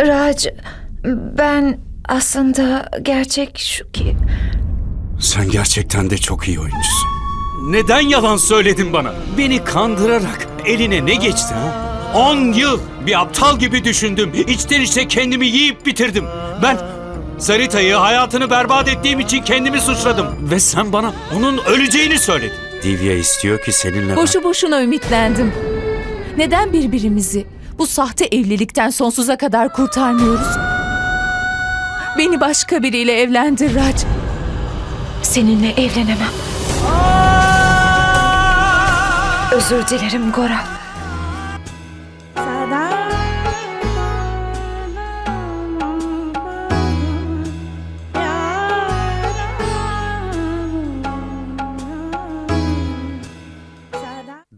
Raj, ben aslında gerçek şu ki... Sen gerçekten de çok iyi oyuncusun. Neden yalan söyledin bana? Beni kandırarak eline ne geçti ha? 10 yıl bir aptal gibi düşündüm. İçten içe kendimi yiyip bitirdim. Ben Sarita'yı hayatını berbat ettiğim için kendimi suçladım. Ve sen bana onun öleceğini söyledin. Divya istiyor ki seninle Boşu boşuna ümitlendim. Neden birbirimizi bu sahte evlilikten sonsuza kadar kurtarmıyoruz? Beni başka biriyle evlendir Raj. Seninle evlenemem. Özür dilerim Gora.